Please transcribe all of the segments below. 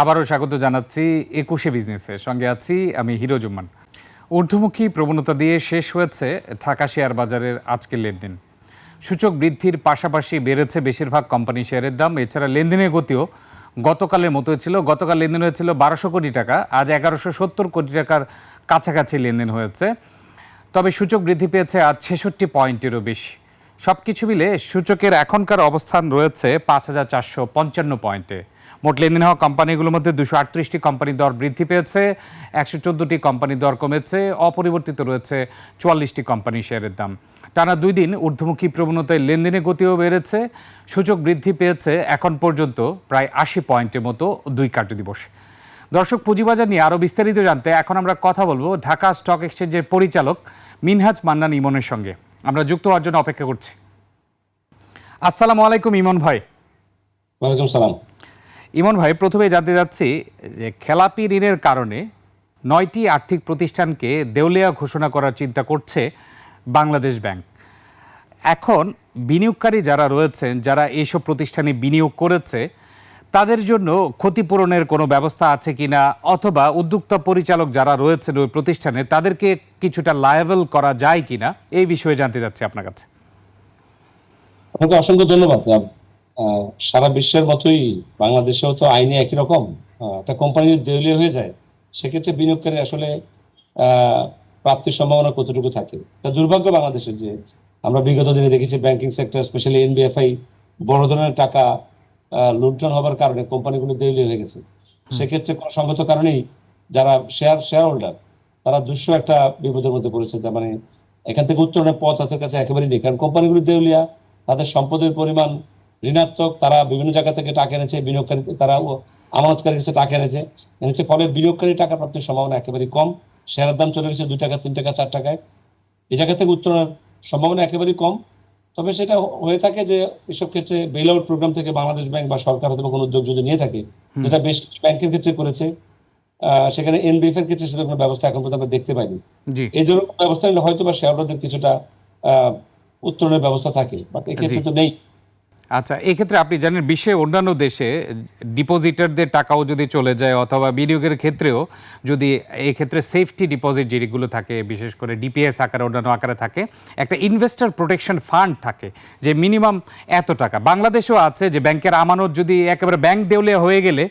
আবারও স্বাগত জানাচ্ছি একুশে বিজনেসের সঙ্গে আছি আমি হিরো জুম্মান। ঊর্ধ্বমুখী প্রবণতা দিয়ে শেষ হয়েছে ঢাকা শেয়ার বাজারের আজকের লেনদেন। সূচক বৃদ্ধির পাশাপাশি বেড়েছে বেশিরভাগ কোম্পানি শেয়ারের দাম। এছাড়া লেনদেনের গতিও গতকালের মতো ছিল। গতকাল লেনদেন হয়েছিল বারোশো কোটি টাকা। আজ এগারোশো সত্তর কোটি টাকার কাছাকাছি লেনদেন হয়েছে। তবে সূচক বৃদ্ধি পেয়েছে আজ ছেষট্টি পয়েন্টেরও বেশি। সব কিছু মিলে সূচকের এখনকার অবস্থান রয়েছে পাঁচ হাজার চারশো পঞ্চান্ন পয়েন্টে। মোট লেনদেন হওয়া কোম্পানিগুলোর মধ্যে দুশো আটত্রিশটি কোম্পানির দর বৃদ্ধি পেয়েছে, একশো চোদ্দোটি কোম্পানির দর কমেছে, অপরিবর্তিত রয়েছে চুয়াল্লিশটি কোম্পানি শেয়ারের দাম। টানা দুই দিন ঊর্ধ্বমুখী প্রবণতায় লেনদেনের গতিও বেড়েছে, সূচক বৃদ্ধি পেয়েছে এখন পর্যন্ত প্রায় আশি পয়েন্টের মতো দুই কার্যদিবস। দর্শক, পুঁজিবাজার নিয়ে আরও বিস্তারিত জানতে এখন আমরা কথা বলব ঢাকা স্টক এক্সচেঞ্জের পরিচালক মিনহাজ মান্নান ইমনের সঙ্গে। আমরা যুক্ত হওয়ার জন্য অপেক্ষা করছি। আসসালামু আলাইকুম ইমন ভাই। ওয়ালাইকুম সালাম। ইমন ভাই প্রথমে জানতে যাচ্ছি যে খেলাপি ঋণের কারণে নয়টি আর্থিক প্রতিষ্ঠানকে দেউলিয়া ঘোষণা করার চিন্তা করছে বাংলাদেশ ব্যাংক। এখন বিনিয়োগকারী যারা রয়েছেন যারা এইসব প্রতিষ্ঠানে বিনিয়োগ করেছে তাদের জন্য ক্ষতিপূরণের কোনো ব্যবস্থা আছে কিনা অথবা উদ্যোক্তা পরিচালক যারা রয়েছেন ওই প্রতিষ্ঠানে, তাদেরকে কিছুটা লায়াবল করা যায় কিনা? এই বিষয়ে জানতে চাচ্ছি আপনার কাছে। আপনাকে অসংখ্য ধন্যবাদ সারা বিশ্বের মতোই বাংলাদেশেও তো আইনে একই রকম। একটা কোম্পানি যদি দেউলিয়া হয়ে যায়, সেক্ষেত্রে বিনিয়োগকারী আসলে প্রাপ্তির সম্ভাবনা কতটুকু থাকে? তা দুর্ভাগ্য বাংলাদেশের যে আমরা বিগত দিনে দেখেছি ব্যাংকিং সেক্টর স্পেশালি এনবিএফআই বড় ধরনের টাকা লুণ্ঠন হবার কারণে কোম্পানিগুলো দেউলিয়া হয়ে গেছে। সেক্ষেত্রে কোনো সঙ্গত কারণেই যারা শেয়ার শেয়ার হোল্ডার তারা দুঃস্ব একটা বিপদের মধ্যে পড়েছে। তার মানে এখান থেকে উত্তরণের পথ তাদের কাছে একেবারেই নেই। কারণ কোম্পানিগুলো দেউলিয়া, তাদের সম্পদের পরিমাণ ঋণাত্মক, তারা বিভিন্ন জায়গা থেকে টাকা এনেছে, বিনিয়োগকারী, তারা আমানতকারীর কাছে টাকা এনেছে। এনেছে ফলে বিনিয়োগকারী টাকা প্রাপ্তির সম্ভাবনা একেবারেই কম। শেয়ারের দাম চলে গেছে দুই টাকা, তিন টাকা, চার টাকায়। এই জায়গা থেকে উত্তরণের সম্ভাবনা একেবারেই কম। তবে সেটা হয়ে থাকে যে এসব ক্ষেত্রে বেল আউট প্রোগ্রাম থেকে বাংলাদেশ ব্যাংক বা সরকার অথবা কোনো উদ্যোগ যদি নিয়ে থাকে যেটা বেশ কিছু ব্যাংকের ক্ষেত্রে করেছে আহ, সেখানে এনবিএফ এর ক্ষেত্রে সেটা কোনো ব্যবস্থা এখন পর্যন্ত আমরা দেখতে পাইনি। এই জন্য ব্যবস্থা নিলে হয়তো বা শেয়ারহোল্ডারদের কিছুটা আহ, উত্তরণের ব্যবস্থা থাকে বাট এক্ষেত্রে তো নেই। আচ্ছা এক্ষেত্রে আপনি জানেন বিশ্বের অন্যান্য দেশে ডিপোজিটারদের টাকাও যদি চলে যায় অথবা বিনিয়োগের ক্ষেত্রেও যদি এই ক্ষেত্রে সেফটি ডিপোজিট যেগুলো থাকে, বিশেষ করে ডিপিএস আকারে, অন্যান্য আকারে থাকে, একটা ইনভেস্টর প্রোটেকশন ফান্ড থাকে যে মিনিমাম এত টাকা। বাংলাদেশেও আছে যে ব্যাংকের আমানত যদি একেবারে ব্যাংক দেউলিয়া হয়ে গেলে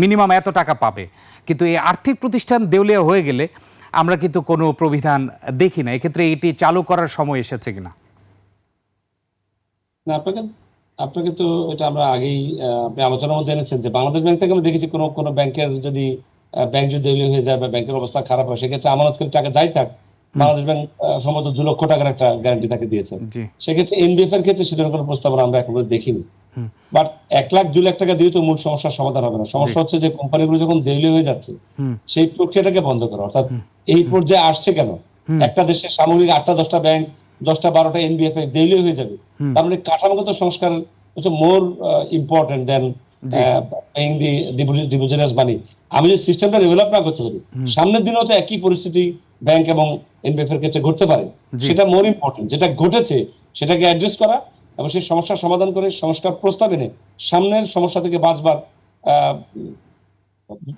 মিনিমাম এত টাকা পাবে। কিন্তু এই আর্থিক প্রতিষ্ঠান দেউলিয়া হয়ে গেলে আমরা কিন্তু কোনো প্রবিধান দেখি না। এক্ষেত্রে এটি চালু করার সময় এসেছে কিনা? না, আপনাকে আপনাকে তো এটা আমরা আগেই আপনি আলোচনার মধ্যে এনেছেন যে বাংলাদেশ ব্যাংক থেকে আমরা দেখেছি কোনো কোনো ব্যাংকের যদি ব্যাংক যদি দেউলিয়া হয়ে যায় বা ব্যাংকের অবস্থা খারাপ হয় সেক্ষেত্রে আমানতকারী টাকা যাই থাক বাংলাদেশ ব্যাংক সম্ভবত দু লক্ষ টাকার একটা গ্যারান্টি তাকে দিয়েছে। সেক্ষেত্রে এনবিএফ এর ক্ষেত্রে সেরকম কোনো প্রস্তাবনা আমরা এখন দেখিনি। বাট এক লাখ দু লাখ টাকা দিয়ে তো মূল সমস্যার সমাধান হবে না। সমস্যা হচ্ছে যে কোম্পানিগুলো যখন দেউলিয়া হয়ে যাচ্ছে সেই প্রক্রিয়াটাকে বন্ধ করা। অর্থাৎ এই পর্যায়ে আসছে কেন? একটা দেশের সামগ্রিক আটটা দশটা ব্যাংক দশটা বারোটা এনবিএফআই দেউলিয়া হয়ে যাবে। তার মানে কাঠামোগত সংস্কার হচ্ছে মোর ইম্পর্টেন্ট দেন পেইং দি ডিপোজিটার্স মানি আমি যে সিস্টেমটা ডেভেলপ না করতে পারি সামনের দিনেও তো একই পরিস্থিতি ব্যাংক এবং এনবিএফ এর ক্ষেত্রে ঘটতে পারে। সেটা মোর ইম্পর্টেন্ট যেটা ঘটেছে সেটাকে অ্যাড্রেস করা এবং সেই সমস্যার সমাধান করে সংস্কার প্রস্তাব এনে সামনের সমস্যা থেকে বাঁচবার আহ,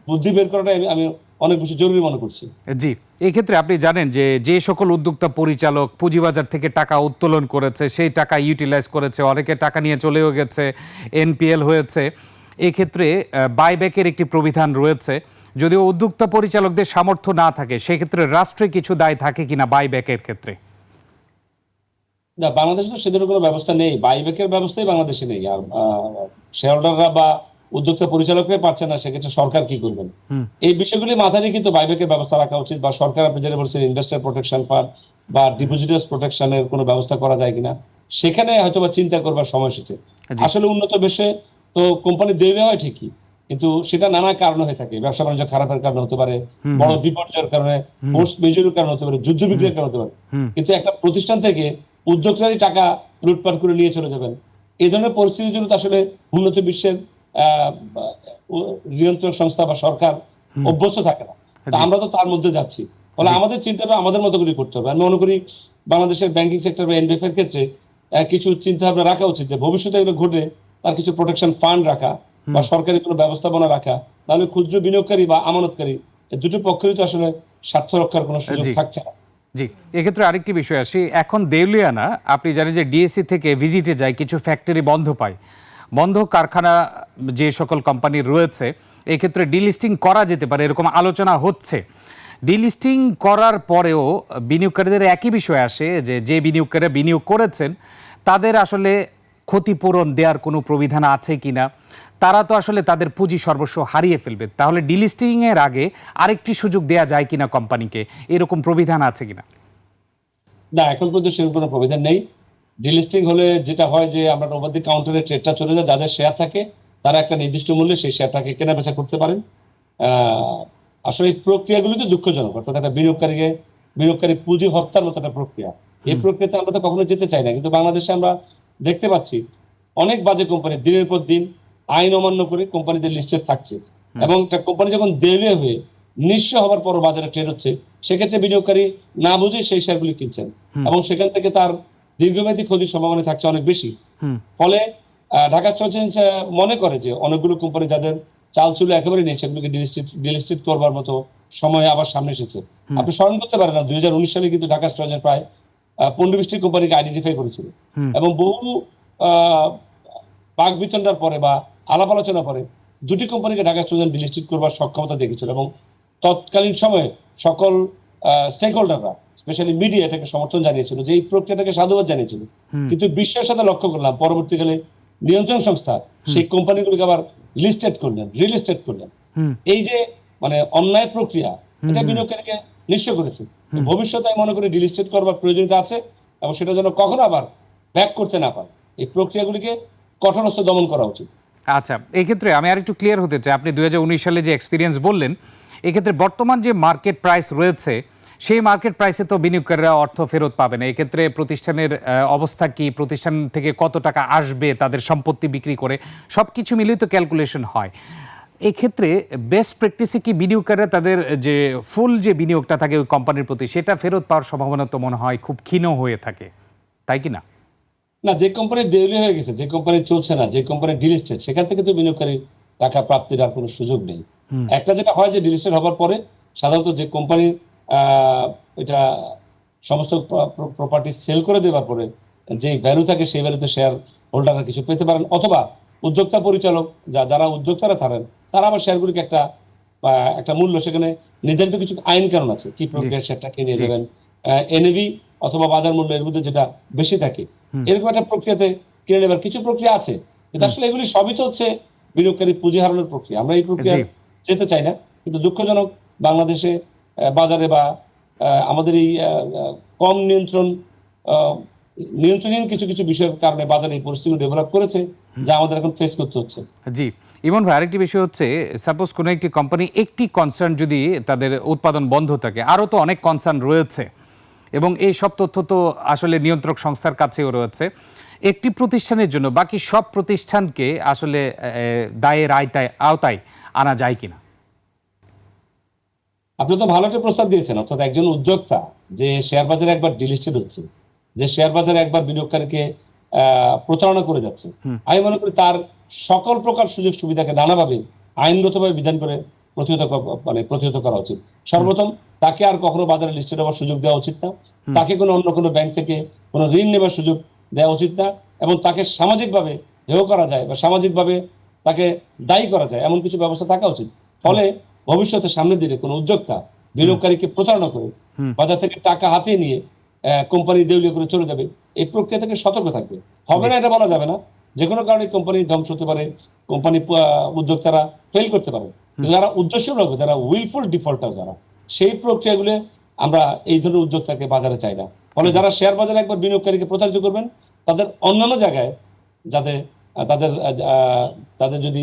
বুদ্ধি বের করাটা আমি- আমি অনেক বেশি জরুরি মনে করছি। জি এই ক্ষেত্রে আপনি জানেন যে যে সকল উদ্যোক্তা পরিচালক পুঁজিবাজার থেকে টাকা উত্তোলন করেছে সেই টাকা ইউটিলাইজ করেছে অনেকে টাকা নিয়ে চলেও গেছে এনপিএল হয়েছে। এই ক্ষেত্রে বাইব্যাকের একটি প্রবিধান রয়েছে। যদিও উদ্যোক্তা পরিচালকদের সামর্থ্য না থাকে সেক্ষেত্রে রাষ্ট্রে কিছু দায় থাকে কিনা বাইব্যাকের ক্ষেত্রে? না বাংলাদেশে তো সেদের কোনো ব্যবস্থা নেই। বাইব্যাকের ব্যবস্থাই বাংলাদেশে নেই। আর শেয়ার হোল্ডাররা বা উদ্যোক্তা পরিচালকরাই পারছে না সেক্ষেত্রে সরকার কি করবেন? এই বিষয়গুলি মাথায় রেখে কিন্তু বাইব্যাকের ব্যবস্থা রাখা উচিত বা সরকার আপনি যেটা বলছেন ইনভেস্টার প্রোটেকশন ফান্ড বা ডিপোজিটার্স প্রোটেকশনের কোনো ব্যবস্থা করা যায় কিনা সেখানে হয়তো বা চিন্তা করবার সময় এসেছে। আসলে উন্নত দেশে তো কোম্পানি দেবে হয় ঠিকই কিন্তু সেটা নানা কারণ হয়ে থাকে। ব্যবসা বাণিজ্য খারাপের কারণে হতে পারে বড় বিপর্যয়ের কারণে ফোর্স মেজরের কারণে হতে পারে যুদ্ধ বিগ্রহের কারণে হতে পারে। কিন্তু একটা প্রতিষ্ঠান থেকে উদ্যোক্তারই টাকা লুটপাট করে নিয়ে চলে যাবেন। এই ধরনের পরিস্থিতির জন্য তো আসলে উন্নত বিশ্বের নিয়ন্ত্রক সংস্থা বা সরকার অভ্যস্ত থাকে না। আমরা তো তার মধ্যে যাচ্ছি। ফলে আমাদের চিন্তাটা আমাদের মতো করে করতে হবে। আমি মনে করি বাংলাদেশের ব্যাংকিং সেক্টর বা এনবিএফ এর ক্ষেত্রে কিছু চিন্তা ভাবনা রাখা উচিত যে ভবিষ্যতে এগুলো ঘটে তার কিছু প্রোটেকশন ফান্ড রাখা বা সরকারি কোনো ব্যবস্থাপনা রাখা তাহলে ক্ষুদ্র বিনিয়োগকারী বা আমানতকারী এই দুটো পক্ষেরই তো আসলে স্বার্থ রক্ষার কোনো সুযোগ থাকছে না। জি এক্ষেত্রে আরেকটি বিষয় আসি। এখন দেউলিয়ানা আপনি জানেন যে ডিএসসি থেকে ভিজিটে যায় কিছু ফ্যাক্টরি বন্ধ পায়। বন্ধ কারখানা যে সকল কোম্পানির রয়েছে, এক্ষেত্রে ডিলিস্টিং করা যেতে পারে, এরকম আলোচনা হচ্ছে। ডিলিস্টিং করার পরেও বিনিয়োগকারীদের একই বিষয় আসে যে যে বিনিয়োগকারীরা বিনিয়োগ করেছেন, তাদের আসলে ক্ষতিপূরণ দেওয়ার কোনো প্রবিধান আছে কিনা, তারা তো আসলে তাদের পুঁজি সর্বস্ব হারিয়ে ফেলবে। তাহলে ডিলিস্টিং এর আগে আরেকটি সুযোগ দেয়া যায় কিনা কোম্পানিকে, এরকম প্রবিধান আছে কিনা? না, এখন পর্যন্ত সেরকম কোনো প্রবিধান নেই। ডিলিস্টিং হলে যেটা হয় যে আমরা ওভার দি কাউন্টারে ট্রেডটা চলে যায় যাদের শেয়ার থাকে তারা একটা নির্দিষ্ট মূল্যে সেই শেয়ারটাকে কেনা বেচা করতে পারেন। আসলে এই প্রক্রিয়াগুলো তো দুঃখজনক অর্থাৎ একটা বিনিয়োগকারীকে বিনিয়োগকারী পুঁজি হত্যার মতো একটা প্রক্রিয়া। এই প্রক্রিয়াতে আমরা তো কখনো যেতে চাই না কিন্তু বাংলাদেশে আমরা দেখতে পাচ্ছি অনেক বাজে কোম্পানি দিনের পর দিন আইন অমান্য করে কোম্পানিদের লিস্টেড থাকছে। এবং একটা কোম্পানি যখন দেবে হয়ে নিঃস্ব হওয়ার পর বাজারে ট্রেড হচ্ছে সেক্ষেত্রে বিনিয়োগকারী না বুঝে সেই শেয়ারগুলি কিনছেন। এবং সেখান থেকে তার দীর্ঘমেয়াদী ক্ষতির সম্ভাবনা থাকছে অনেক বেশি। ফলে ঢাকা স্টক এক্সচেঞ্জ মনে করে যে অনেকগুলো কোম্পানি যাদের চাল চুলো একেবারে নেই সেগুলোকে ডিলিস্টেড করবার মতো সময় আবার সামনে এসেছে। আপনি স্মরণ করতে পারেন না দুই সালে কিন্তু ঢাকা স্টক এক্সচেঞ্জ প্রায় পনেরো বিশটি কোম্পানিকে আইডেন্টিফাই করেছিল। এবং বহু বাক বিতণ্ডার পরে বা আলাপ আলোচনা পরে দুটি কোম্পানিকে ঢাকা স্টক ডিলিস্টেড করবার সক্ষমতা দেখেছিল এবং তৎকালীন সময়ে সকল স্টেক হোল্ডাররা স্পেশালি মিডিয়া এটাকে সমর্থন জানিয়েছিল যে এই প্রক্রিয়াটাকে সাধুবাদ জানিয়েছিল। কিন্তু বিশ্বের সাথে লক্ষ্য করলাম পরবর্তীকালে নিয়ন্ত্রণ সংস্থা সেই কোম্পানিগুলোকে আবার লিস্টেড করলেন রিলিস্টেড করলেন। এই যে মানে অন্যায় প্রক্রিয়া এটা বিনিয়োগকারীকে নিঃস্ব করেছে। ভবিষ্যতে আমি মনে করি ডিলিস্টেড করবার প্রয়োজনীয়তা আছে এবং সেটা যেন কখনো আবার ব্যাক করতে না পারে। এই প্রক্রিয়াগুলিকে কঠোরস্থ দমন করা উচিত। আচ্ছা এই ক্ষেত্রে আমি আর একটু ক্লিয়ার হতে চাই। আপনি দুই হাজার উনিশ সালে যে এক্সপিরিয়েন্স বললেন এক্ষেত্রে বর্তমান যে মার্কেট প্রাইস রয়েছে সেই মার্কেট প্রাইসে তো বিনিয়োগকারীরা অর্থ ফেরত পাবে না। এক্ষেত্রে প্রতিষ্ঠানের অবস্থা কি? প্রতিষ্ঠান থেকে কত টাকা আসবে? তাদের সম্পত্তি বিক্রি করে সব কিছু মিলিয়ে তো ক্যালকুলেশন হয়। এক্ষেত্রে বেস্ট প্র্যাকটিসে কি বিনিয়োগকারীরা তাদের যে ফুল যে বিনিয়োগটা থাকে ওই কোম্পানির প্রতি সেটা ফেরত পাওয়ার সম্ভাবনা তো মনে হয় খুব ক্ষীণ হয়ে থাকে। তাই কি না? না যে কোম্পানি দেউলি হয়ে গেছে যে কোম্পানি চলছে না যে কোম্পানি ডিলিস্টেড সেখান থেকে তো বিনিয়োগকারী টাকা প্রাপ্তির আর কোনো সুযোগ নেই। একটা যেটা হয় যে ডিলিস্টেড হওয়ার পরে সাধারণত যে কোম্পানির এটা সমস্ত প্রপার্টি সেল করে দেওয়ার পরে যে ভ্যালু থাকে সেই ভ্যালুতে শেয়ার হোল্ডাররা কিছু পেতে পারেন অথবা উদ্যোক্তা পরিচালক যা যারা উদ্যোক্তারা থাকেন তারা আবার শেয়ারগুলিকে একটা একটা মূল্য সেখানে নির্ধারিত কিছু আইন কারণ আছে। কি প্রক্রিয়া শেয়ারটা কিনে যাবেন এনএভি অথবা বাজার মূল্য এর মধ্যে যেটা বেশি থাকে। এরকম একটা প্রক্রিয়াতে কিনে নেবার কিছু প্রক্রিয়া আছে। কিন্তু আসলে এগুলি সবই তো হচ্ছে বিনিয়োগকারী পুঁজি হারানোর প্রক্রিয়া। আমরা এই প্রক্রিয়া। যেতে চাই না। কিন্তু দুঃখজনক বাংলাদেশে বাজারে বা আমাদের এই কম নিয়ন্ত্রণ নিয়ন্ত্রণহীন কিছু কিছু বিষয়ের কারণে বাজারে এই পরিস্থিতি ডেভেলপ করেছে, যা আমাদের এখন ফেস করতে হচ্ছে। জি। ইমন ভাই, আরেকটি বিষয় হচ্ছে সাপোজ কোনো একটি কোম্পানি একটি কনসার্ন যদি তাদের উৎপাদন বন্ধ থাকে, আরও তো অনেক কনসার্ন রয়েছে, এবং এই সব তথ্য তো আসলে নিয়ন্ত্রক সংস্থার কাছেও রয়েছে, একটি প্রতিষ্ঠানের জন্য বাকি সব প্রতিষ্ঠানকে আসলে দায়ের আয়তায়, আওতায় আনা যায় কিনা? আপনি তো ভালো একটা প্রস্তাব দিয়েছেন অর্থাৎ একজন উদ্যোক্তা যে শেয়ার বাজারে একবার ডিলিস্টেড হচ্ছে যে শেয়ার বাজারে একবার বিনিয়োগকারীকে প্রতারণা করে যাচ্ছে। আমি মনে করি তার সকল প্রকার সুযোগ সুবিধাকে নানাভাবে আইনগতভাবে বিধান করে প্রতিহত মানে প্রতিহত করা উচিত। সর্বপ্রথম তাকে আর কখনো বাজারে লিস্টেড হওয়ার সুযোগ দেওয়া উচিত না। তাকে কোনো অন্য কোনো ব্যাংক থেকে কোনো ঋণ নেবার সুযোগ দেওয়া উচিত না এবং তাকে সামাজিকভাবে হেয় করা যায় বা সামাজিকভাবে তাকে দায়ী করা যায় এমন কিছু ব্যবস্থা থাকা উচিত। ফলে ভবিষ্যতে সামনের দিনে কোনো উদ্যোক্তা বিনিয়োগকারীকে প্রতারণা করে বাজার থেকে টাকা হাতিয়ে নিয়ে কোম্পানি দেউলিয়া করে চলে যাবে এই প্রক্রিয়া থেকে সতর্ক থাকবে। হবে না এটা বলা যাবে না। যে কোনো কারণে কোম্পানি ধ্বংস হতে পারে কোম্পানি উদ্যোক্তারা ফেল করতে পারে। যারা উদ্দেশ্য উদ্দেশ্যমূলক যারা উইলফুল ডিফল্টার যারা সেই প্রক্রিয়াগুলো আমরা এই ধরনের উদ্যোক্তাকে বাজারে চাই না। ফলে যারা শেয়ার বাজারে একবার বিনিয়োগকারীকে প্রতারিত করবেন তাদের অন্যান্য জায়গায় যাতে তাদের তাদের যদি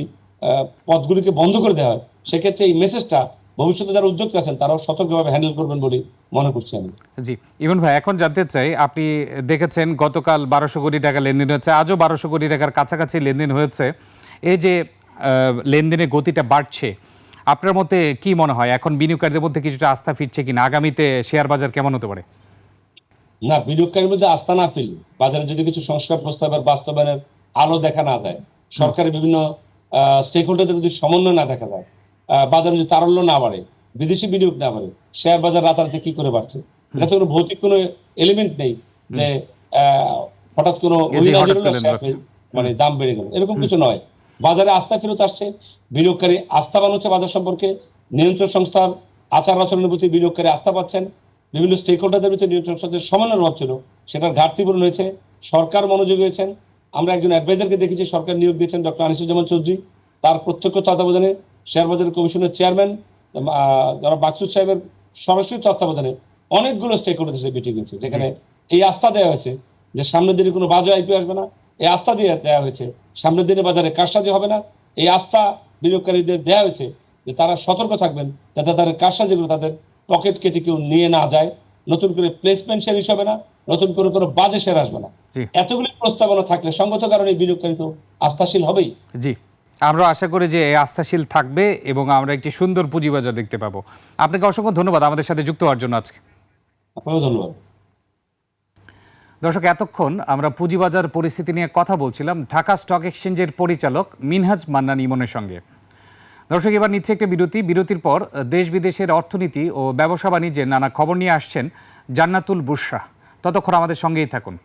পথগুলিকে বন্ধ করে দেওয়া হয় সেক্ষেত্রে এই মেসেজটা ভবিষ্যতে যারা উদ্যোক্তা আছেন তারাও সতর্কভাবে হ্যান্ডেল করবেন বলে মনে করছি আমি। জি ইমন ভাই এখন জানতে চাই আপনি দেখেছেন গতকাল বারোশো কোটি টাকা লেনদেন হয়েছে আজও বারোশো কোটি টাকার কাছাকাছি লেনদেন হয়েছে। এই যে লেনদেনের গতিটা বাড়ছে আপনার মতে কি মনে হয়? এখন বিনিয়োগকারীদের মধ্যে কিছুটা আস্থা ফিরছে কিনা? আগামীতে শেয়ার বাজার কেমন হতে পারে? না বিনিয়োগকারীর মধ্যে আস্থা না ফেলি বাজারে যদি কিছু সংস্কার প্রস্তাবের বাস্তবায়নের আলো দেখা না দেয় সরকারের বিভিন্ন স্টেক হোল্ডারদের যদি সমন্বয় না দেখা যায় বাজারে যদি তারল্য না বাড়ে বিদেশি বিনিয়োগ না বাড়ে শেয়ার বাজার রাতারাতি কি করে বাড়ছে? এটা তো কোনো ভৌতিক কোনো এলিমেন্ট নেই যে হঠাৎ কোনো। মানে দাম বেড়ে গেল। এরকম কিছু নয়। বাজারে আস্থা ফেরত আসছে বিনিয়োগকারী আস্থাবান হচ্ছে বাজার সম্পর্কে নিয়ন্ত্রণ সংস্থার আচার আচরণের প্রতি বিনিয়োগকারী আস্থা পাচ্ছেন বিভিন্ন স্টেক হোল্ডারদের ভিতরে নিয়ন্ত্রণ সংস্থার সমন্বয়ের অভাব ছিল সেটার ঘাটতি পূরণ হয়েছে সরকার মনোযোগী হয়েছেন। আমরা একজন অ্যাডভাইজারকে দেখেছি সরকার নিয়োগ দিয়েছেন ডক্টর আনিসুজ্জামান চৌধুরী। তার প্রত্যক্ষ তত্ত্বাবধানে শেয়ার বাজার কমিশনের চেয়ারম্যান যারা বাকসুদ সাহেবের সরাসরি তত্ত্বাবধানে অনেকগুলো স্টেক হোল্ডার মিটিং হয়েছে যেখানে এই আস্থা দেওয়া হয়েছে যে সামনের দিনে কোনো বাজে আইপিও আসবে না। এই আস্থা দিয়ে দেওয়া হয়েছে সামনের দিনে বাজারে কারসাজি হবে না। এই আস্থা বিনিয়োগকারীদের দেওয়া হয়েছে যে তারা সতর্ক থাকবেন যাতে তাদের কারসাজিগুলো তাদের পকেট কেটে কেউ নিয়ে না যায়। নতুন করে প্লেসমেন্ট শেয়ার হিসাবে না নতুন করে কোনো বাজে শেয়ার আসবে না। এতগুলি প্রস্তাবনা থাকলে সঙ্গত কারণে বিনিয়োগকারী তো আস্থাশীল হবেই। জি। আমরা আশা করি যে এই আস্থাশীল থাকবে এবং আমরা একটি সুন্দর পুঁজিবাজার দেখতে পাবো। আপনাকে অসংখ্য ধন্যবাদ আমাদের সাথে যুক্ত হওয়ার জন্য আজকে। ধন্যবাদ। দর্শক এতক্ষণ আমরা পুঁজিবাজার পরিস্থিতি নিয়ে কথা বলছিলাম ঢাকা স্টক এক্সচেঞ্জের পরিচালক মিনহাজ মান্নান ইমনের সঙ্গে। দর্শক এবার নিচ্ছে একটা বিরতি। বিরতির পর দেশ বিদেশের অর্থনীতি ও ব্যবসা বাণিজ্যের নানা খবর নিয়ে আসছেন জান্নাতুল বুশরা ততক্ষণ আমাদের সঙ্গেই থাকুন।